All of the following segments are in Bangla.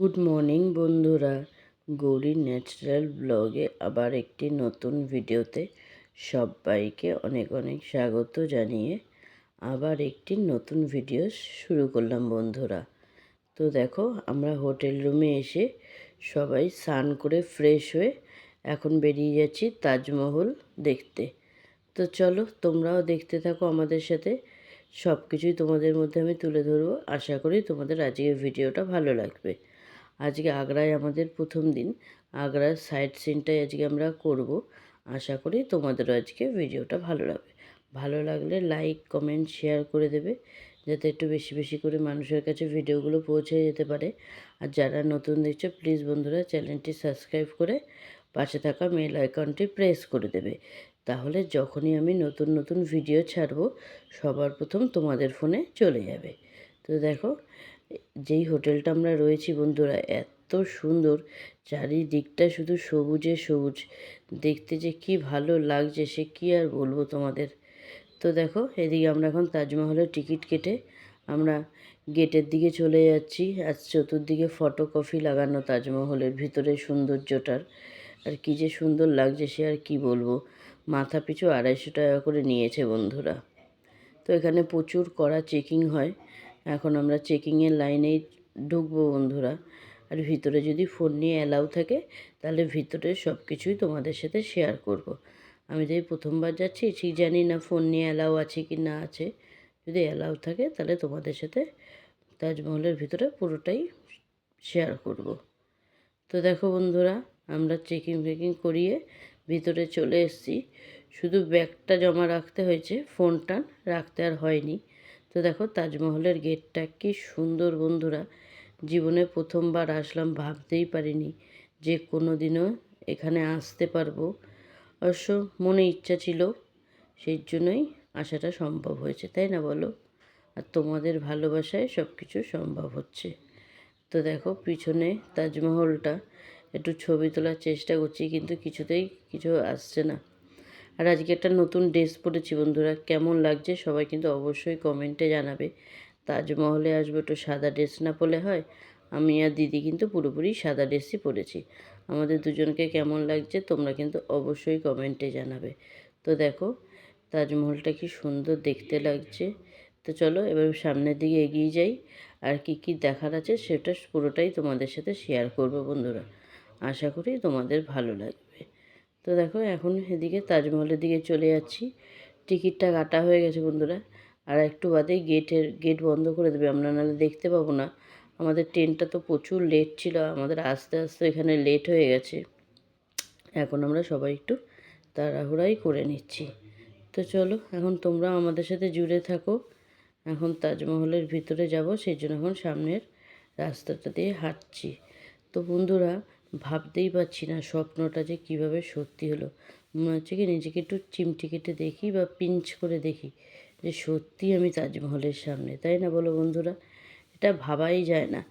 গুড মর্নিং বন্ধুরা। গৌরী ন্যাচারাল ব্লগে আবার একটি নতুন ভিডিওতে সবাইকে অনেক অনেক স্বাগত জানিয়ে আবার একটি নতুন ভিডিও শুরু করলাম বন্ধুরা। তো দেখো, আমরা হোটেল রুমে এসে সবাই স্নান করে ফ্রেশ হয়ে এখন বেরিয়ে যাচ্ছি তাজমহল দেখতে। তো চলো, তোমরাও দেখতে থাকো আমাদের সাথে। সব কিছুই তোমাদের মধ্যে আমি তুলে ধরবো। আশা করি তোমাদের আজকের ভিডিওটা ভালো লাগবে। আজকে আগ্রায় আমাদের প্রথম দিন। আগ্রার সাইট সিনটাই আজকে আমরা করব। আশা করি তোমাদেরও আজকে ভিডিওটা ভালো লাগবে। ভালো লাগলে লাইক কমেন্ট শেয়ার করে দেবে, যাতে একটু বেশি বেশি করে মানুষের কাছে ভিডিওগুলো পৌঁছে যেতে পারে। আর যারা নতুন দেখছ প্লিজ বন্ধুরা চ্যানেলটি সাবস্ক্রাইব করে পাশে থাকা মেল আইকনটি প্রেস করে দেবে। তাহলে যখনই আমি নতুন নতুন ভিডিও ছাড়বো, সবার প্রথম তোমাদের ফোনে চলে যাবে। তো দেখো যেই হোটেলটা আমরা রয়েছি বন্ধুরা, এত সুন্দর। চারিদিকটা শুধু সবুজে সবুজ। দেখতে যে কি ভালো লাগছে, সে কি আর বলব তোমাদের? তো দেখো, এদিকে আমরা এখন তাজমহলের টিকিট কেটে আমরা গেটের দিকে চলে যাচ্ছি। আর চতুর্দিকে ফটোকপি লাগানো তাজমহলের ভিতরে সৌন্দর্যটার। আর কি যে সুন্দর লাগছে, সে আর কি বলব? মাথা পিছু আড়াইশো টাকা করে নিয়েছে বন্ধুরা। তো এখানে প্রচুর কড়া চেকিং হয়। এখন আমরা চেকিংয়ের লাইনেই ঢুকবো বন্ধুরা আর ভিতরে যদি ফোন নিয়ে অ্যালাউ থাকে, তাহলে ভিতরে সব কিছুই তোমাদের সাথে শেয়ার করব। আমি যদি প্রথমবার যাচ্ছি, ঠিক জানি না ফোন নিয়ে অ্যালাউ আছে কি না আছে যদি অ্যালাউ থাকে, তাহলে তোমাদের সাথে তাজমহলের ভিতরে পুরোটাই শেয়ার করব। তো দেখো বন্ধুরা, আমরা চেকিং ফেকিং করিয়ে ভিতরে চলে এসেছি শুধু ব্যাগটা জমা রাখতে হয়েছে ফোনটা রাখতে আর হয়নি তো দেখো তাজমহলের গেটটা কি সুন্দর বন্ধুরা। জীবনে প্রথমবার আসলাম ভাবতেই পারিনি যে কোনো দিনও এখানে আসতে পারব। অবশ্য মনে ইচ্ছা ছিল, সেই জন্যই আসাটা সম্ভব হয়েছে, তাই না বলো? আর তোমাদের ভালোবাসায় সব কিছু সম্ভব হচ্ছে। তো দেখো পিছনে তাজমহলটা, একটু ছবি তোলার চেষ্টা করছি, কিন্তু কিছুতেই কিছু আসছে না। আর আজকে একটা নতুন ড্রেস পরেছি বন্ধুরা, কেমন লাগছে সবাই কিন্তু অবশ্যই কমেন্টে জানাবে। তাজমহলে আসব একটু সাদা ড্রেস না পরলে হয়, আমি আর দিদি কিন্তু পুরোপুরি সাদা ড্রেসই পরেছি। আমাদের দুজনকে কেমন লাগছে তোমরা কিন্তু অবশ্যই কমেন্টে জানাবে। তো দেখো, তাজমহলটা কি সুন্দর দেখতে লাগছে। তো চলো এবার সামনের দিকে এগিয়ে যাই, আর কি কি দেখার আছে সেটা পুরোটাই তোমাদের সাথে শেয়ার করব বন্ধুরা। আশা করি তোমাদের ভালো লাগবে। তো দেখো, এখন এদিকে তাজমহলের দিকে চলে যাচ্ছি। টিকিটটা কাটা হয়ে গেছে বন্ধুরা। আর একটু বাদেই গেটের, গেট বন্ধ করে দেবে। আমরা নাহলে দেখতে পাবো না। আমাদের ট্রেনটা তো প্রচুর লেট ছিল। আমাদের আস্তে আস্তে এখানে লেট হয়ে গেছে। এখন আমরা সবাই একটু তাড়াহুড়াই করে নিচ্ছি। তো চলো, এখন তোমরা আমাদের সাথে জুড়ে থাকো। এখন তাজমহলের ভিতরে যাব। সেই জন্য এখন সামনের রাস্তাটা দিয়ে হাঁটছি। তো বন্ধুরা ভাবতেই পারছি না স্বপ্নটা যে কীভাবে সত্যি হলো। মনে হচ্ছে কি নিজেকে একটু চিমটি কেটে দেখি বা পিঞ্চ করে দেখি যে সত্যি আমি তাজমহলের সামনে, তাই না বলো বন্ধুরা? এটা ভাবাই যায় না।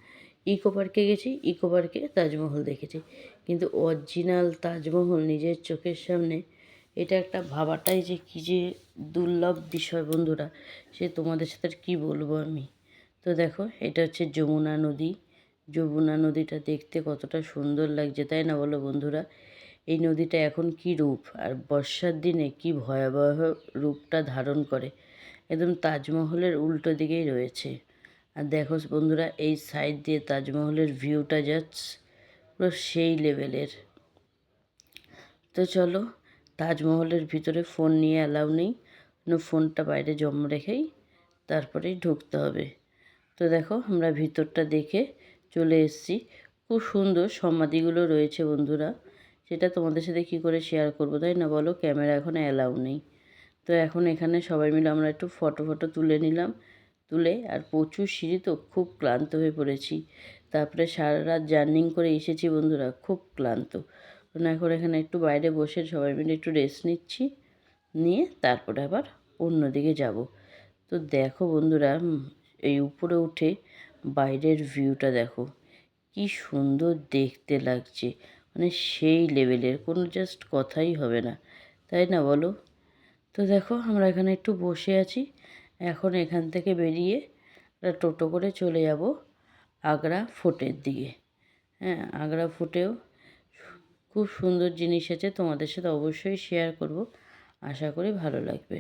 ইকো পার্কে গেছি, ইকো পার্কে তাজমহল দেখেছি। কিন্তু অরিজিনাল তাজমহল নিজের চোখের সামনে, এটা একটা ভাবাটাই যে কী যে দুর্লভ বিষয় বন্ধুরা। সে তোমাদের সাথে কী বলব আমি? তো দেখো, এটা হচ্ছে যমুনা নদী। যমুনা নদীটা দেখতে কতটা সুন্দর লাগছে, তাই না বলো বন্ধুরা? এই নদীটা এখন কি রূপ? আর বর্ষার দিনে কি ভয়াবহ রূপটা ধারণ করে? একদম তাজমহলের উল্টো দিকেই রয়েছে। আর দেখো বন্ধুরা, এই সাইড দিয়ে তাজমহলের ভিউটা যাচ্ছে পুরো সেই লেভেলের। তো চলো, তাজমহলের ভিতরে ফোন নিয়ে অ্যালাউ নেই। ফোনটা বাইরে জমা রেখেই তারপরেই ঢুকতে হবে। তো দেখো, আমরা ভিতরটা দেখে চলে এসেছি। খুব সুন্দর সমাধিগুলো রয়েছে বন্ধুরা। সেটা তোমাদের সাথে কী করে শেয়ার করব, তাই না বলো? ক্যামেরা এখন অ্যালাউ নেই। তো এখন এখানে সবাই মিলে আমরা একটু ফটো ফটো তুলে নিলাম। তুলে আর প্রচুর সিঁড়ি তো, খুব ক্লান্ত হয়ে পড়েছি। তারপরে সারা রাত জার্নিং করে এসেছি বন্ধুরা, খুব ক্লান্ত। না এখন এখানে একটু বাইরে বসে সবাই মিলে একটু রেস্ট নিচ্ছি। নিয়ে তারপরে আবার অন্যদিকে যাব। তো দেখো বন্ধুরা এই উপরে উঠে বাইরের ভিউটা দেখো, কি সুন্দর দেখতে লাগছে। মানে সেই লেভেলের কোনো জাস্ট কথাই হবে না। তাই না বলো? তো দেখো, আমরা এখানে একটু বসে আছি। এখন এখান থেকে বেরিয়ে একটা টোটো করে চলে যাব আগ্রা ফোর্টের দিকে। হ্যাঁ আগ্রা ফোর্টেও খুব সুন্দর জিনিস আছে, তোমাদের সাথে অবশ্যই শেয়ার করব। আশা করি ভালো লাগবে।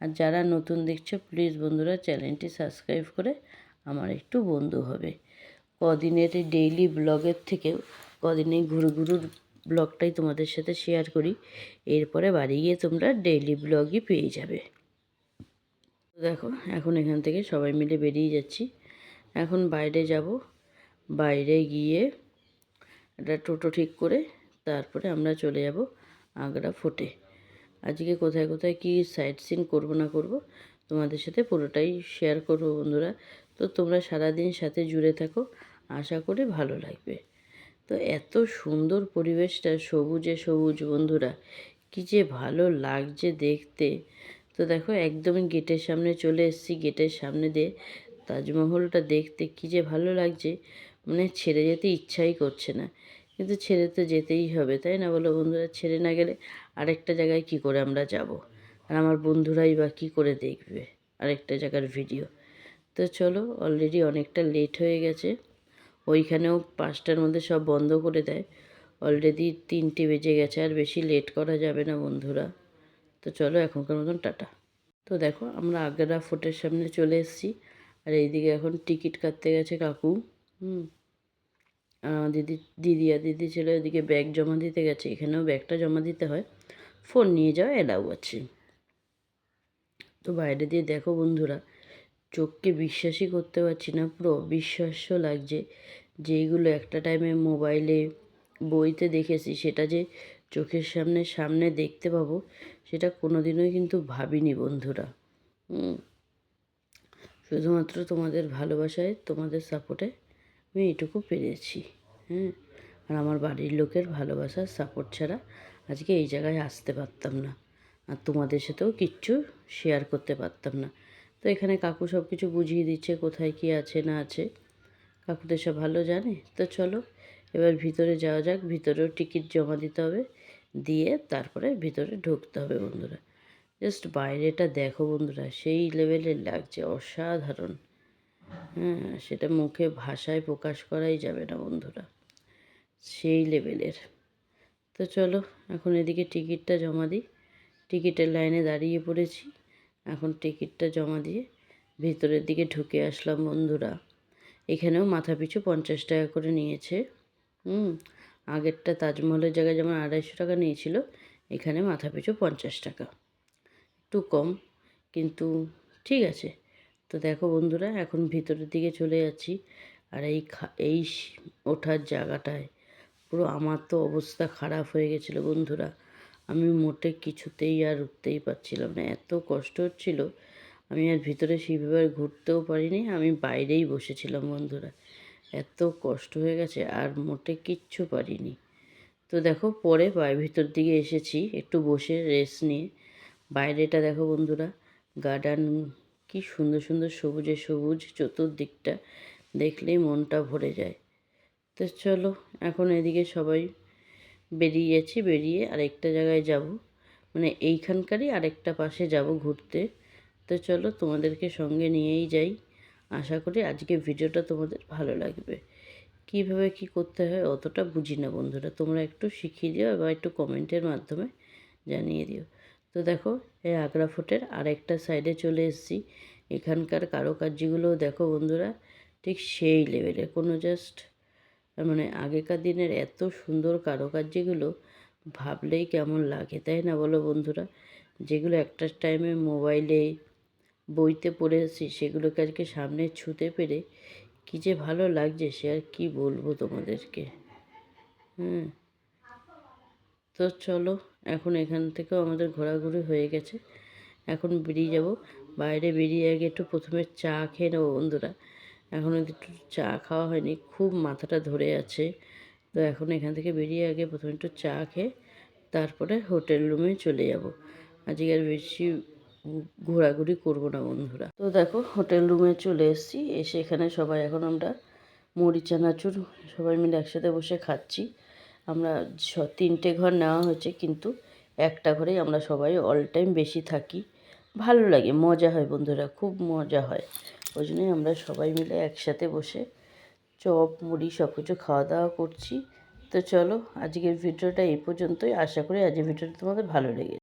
আর যারা নতুন দেখছ প্লিজ বন্ধুরা চ্যানেলটি সাবস্ক্রাইব করে আমার একটু বন্ধু হবে। কদিনের ডেইলি ব্লগের থেকেও কদিনের ঘুরু ঘুরুর ব্লগটাই তোমাদের সাথে শেয়ার করি। এরপরে বাড়ি গিয়ে তোমরা ডেইলি ব্লগই পেয়ে যাবে। দেখো, এখন এখান থেকে সবাই মিলে বেরিয়ে যাচ্ছি। এখন বাইরে যাব। বাইরে গিয়ে একটা টোটো ঠিক করে তারপরে আমরা চলে যাব আগ্রা ফোর্টে। আজকে কোথায় কোথায় কী সাইট সিন করব না করব তোমাদের সাথে পুরোটাই শেয়ার করব বন্ধুরা। তো তোমরা সারাদিন সাথে জুড়ে থাকো, আশা করি ভালো লাগবে। তো এত সুন্দর পরিবেশটা, সবুজে সবুজ বন্ধুরা, কী যে ভালো লাগছে দেখতে। তো দেখো, একদমই গেটের সামনে চলে এসেছি, গেটের সামনে দিয়ে তাজমহলটা দেখতে কী যে ভালো লাগছে। মানে ছেড়ে যেতে ইচ্ছাই করছে না, কিন্তু ছেড়ে তো যেতেই হবে, তাই না বলো বন্ধুরা? ছেড়ে না গেলে আরেকটা জায়গায় কি করে আমরা যাব? আর আমার বন্ধুরাই বা কী করে দেখবে আরেকটা জায়গার ভিডিও তো চলো অলরেডি অনেকটা লেট হয়ে গেছে। ওইখানেও পাঁচটার মধ্যে সব বন্ধ করে দেয়। অলরেডি তিনটে বেজে গেছে, আর বেশি লেট করা যাবে না বন্ধুরা। তো চলো, এখনকার মতন টাটা। তো দেখো, আমরা আগ্রা ফোর্টের সামনে চলে এসেছি। আর এইদিকে এখন টিকিট কাটতে গেছে কাকু। হুম। দিদি দিদি আর দিদি ছেলে ওদিকে ব্যাগ জমা দিতে গেছে। এখানেও ব্যাগটা জমা দিতে হয়। ফোন নিয়ে যাওয়া এলাও আছে। তো বাইরে দিয়ে দেখো বন্ধুরা, চোখকে বিশ্বাসই করতে পারছি না, পুরো অবিশ্বাস্য লাগছে যেইগুলো একটা টাইমে মোবাইলে বইতে দেখেছি, সেটা যে চোখের সামনে সামনে দেখতে পাবো, সেটা কোনো দিনই কিন্তু ভাবিনি বন্ধুরা। শুধুমাত্র তোমাদের ভালোবাসায়, তোমাদের সাপোর্টে আমি এটুকু পেরেছি হ্যাঁ। আর আমার বাড়ির লোকের ভালোবাসার সাপোর্ট ছাড়া আজকে এই জায়গায় আসতে পারতাম না। আর তোমাদের সাথেও কিচ্ছু শেয়ার করতে পারতাম না। তো এখানে কাকু সব কিছু বুঝিয়ে দিচ্ছে কোথায় কী আছে, না আছে। কাকুদের সব ভালো জানে। তো চলো, এবার ভিতরে যাওয়া যাক। ভিতরেও টিকিট জমা দিতে হবে। দিয়ে তারপরে ভিতরে ঢুকতে হবে বন্ধুরা। জাস্ট বাইরেটা দেখো বন্ধুরা, সেই লেভেলের লাগছে, অসাধারণ। হ্যাঁ সেটা মুখে ভাষায় প্রকাশ করাই যাবে না বন্ধুরা। সেই লেভেলের তো চলো, এখন এদিকে টিকিটটা জমা দিই। টিকিটের লাইনে দাঁড়িয়ে পড়েছি। এখন টিকিটটা জমা দিয়ে ভিতরের দিকে ঢুকে আসলাম বন্ধুরা। এখানেও মাথা পিছু পঞ্চাশ টাকা করে নিয়েছে। হুম, আগেরটা তাজমহলের জায়গায় যেমন আড়াইশো টাকা নিয়েছিল, এখানে মাথা পিছু পঞ্চাশ টাকা। একটু কম, কিন্তু ঠিক আছে। তো দেখো বন্ধুরা, এখন ভিতরের দিকে চলে যাচ্ছি আর এই এই ওঠার জায়গাটায় পুরো আমার তো অবস্থা খারাপ হয়ে গেছিল বন্ধুরা। আমি মোটে কিছুতেই আর উঠতেই পারছিলাম না। এত কষ্ট হচ্ছিল, আমি আর ভিতরে সেইভাবে ঘুরতেও পারিনি। আমি বাইরেই বসেছিলাম বন্ধুরা। এত কষ্ট হয়ে গেছে, আর মোটে কিচ্ছু পারিনি। তো দেখো, পরে ভিতর দিকে এসেছি, একটু বসে রেস্ট নিয়ে। বাইরেটা দেখো বন্ধুরা গার্ডেন কি সুন্দর সুন্দর সবুজে সবুজ চতুর্দিকটা, দেখলেই মনটা ভরে যায়। তো চলো, এখন এদিকে সবাই বেরিয়ে যাচ্ছি বেরিয়ে আরেকটা জায়গায় যাব। মানে এইখানকারই আরেকটা পাশে যাব ঘুরতে। তো চলো তোমাদেরকে সঙ্গে নিয়েই যাই। আশা করি আজকে ভিডিওটা তোমাদের ভালো লাগবে। কীভাবে কি করতে হয় অতটা বুঝি না বন্ধুরা। তোমরা একটু শিখিয়ে দিও বা একটু কমেন্টের মাধ্যমে জানিয়ে দিও। তো দেখো, এই আগ্রা ফোর্টের আরেকটা সাইডে চলে এসেছি। এখানকার কারও কারুকার্যগুলোও দেখো বন্ধুরা, ঠিক সেই লেভেলে কোনো জাস্ট মানে আগেকার দিনের এত সুন্দর কারুকার্যগুলো ভাবলেই কেমন লাগে, তাই না বলো বন্ধুরা? যেগুলো একটা টাইমে মোবাইলে বইতে পড়েছি, সেগুলোকে আজকে সামনে ছুতে পেরে কী যে ভালো লাগছে, সে আর কী বলব তোমাদেরকে? হ্যাঁ তো চলো, এখন এখান থেকেও আমাদের ঘোরাঘুরি হয়ে গেছে। এখন বেরিয়ে যাব। বাইরে বেরিয়ে আগে একটু প্রথমে চা খেয়ে নেব বন্ধুরা। এখন একটু চা খাওয়া হয়নি, খুব মাথাটা ধরে আছে। তো এখন এখান থেকে বেরিয়ে আগে প্রথমে একটু চা খেয়ে তারপরে হোটেল রুমে চলে যাব। আজকে আর বেশি ঘোরাঘুরি করব না বন্ধুরা। তো দেখো, হোটেল রুমে চলে এসেছি, এসে এখানে সবাই এখন আমরা মুড়ি চানাচুর সবাই মিলে একসাথে বসে খাচ্ছি। আমরা তিনটে ঘর নেওয়া হয়েছে, কিন্তু একটা ঘরেই আমরা সবাই অল টাইম বেশি থাকি। ভালো লাগে, মজা হয় বন্ধুরা, খুব মজা হয়। ওই জন্যই আমরা সবাই মিলে একসাথে বসে চপ, মুড়ি সব কিছু খাওয়া দাওয়া করছি। তো চলো, আজকের ভিডিওটা এই পর্যন্তই। আশা করি আজকের ভিডিওটা তোমাদের ভালো লেগেছে।